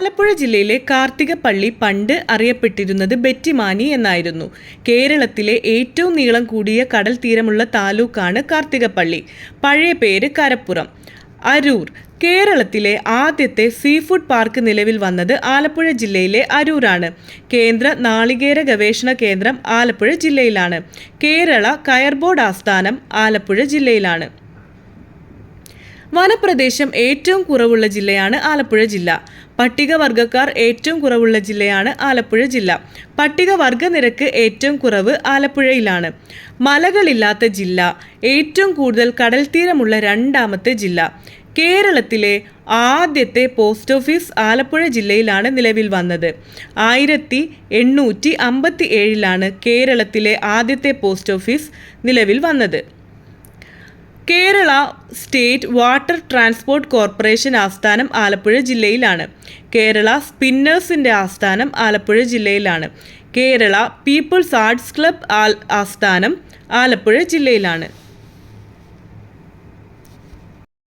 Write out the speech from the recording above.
ആലപ്പുഴ ജില്ലയിലെ കാർത്തികപ്പള്ളി പണ്ട് അറിയപ്പെട്ടിരുന്നത് ബെറ്റിമാനി എന്നായിരുന്നു. കേരളത്തിലെ ഏറ്റവും നീളം കൂടിയ കടൽ തീരമുള്ള താലൂക്കാണ് കാർത്തികപ്പള്ളി. പഴയ പേര് കരപ്പുറം. അരൂർ. കേരളത്തിലെ ആദ്യത്തെ സീ ഫുഡ് പാർക്ക് നിലവിൽ വന്നത് ആലപ്പുഴ ജില്ലയിലെ അരൂരാണ്. കേന്ദ്ര നാളികേര ഗവേഷണ കേന്ദ്രം ആലപ്പുഴ ജില്ലയിലാണ്. കേരള കയർ ബോർഡ് ആസ്ഥാനം ആലപ്പുഴ ജില്ലയിലാണ്. വനപ്രദേശം ഏറ്റവും കുറവുള്ള ജില്ലയാണ് ആലപ്പുഴ ജില്ല. പട്ടികവർഗക്കാർ ഏറ്റവും കുറവുള്ള ജില്ലയാണ് ആലപ്പുഴ ജില്ല. പട്ടികവർഗ നിരക്ക് ഏറ്റവും കുറവ് ആലപ്പുഴയിലാണ്. മലകളില്ലാത്ത ജില്ല. ഏറ്റവും കൂടുതൽ കടൽത്തീരമുള്ള രണ്ടാമത്തെ ജില്ല. കേരളത്തിലെ ആദ്യത്തെ പോസ്റ്റ് ഓഫീസ് ആലപ്പുഴ ജില്ലയിലാണ് നിലവിൽ വന്നത്. ആയിരത്തി എണ്ണൂറ്റി അമ്പത്തി ഏഴിലാണ് കേരളത്തിലെ ആദ്യത്തെ പോസ്റ്റ് ഓഫീസ് നിലവിൽ വന്നത്. Kerala state water transport corporation ആസ്ഥാനം ആലപ്പുഴ ജില്ലയിലാണ്. കേരള സ്പിന്നേഴ്സിന്റെ ആസ്ഥാനം ആലപ്പുഴ ജില്ലയിലാണ്. കേരള പീപ്പിൾസ് ആർട്സ് ക്ലബ് ആസ്ഥാനം ആലപ്പുഴ ജില്ലയിലാണ്.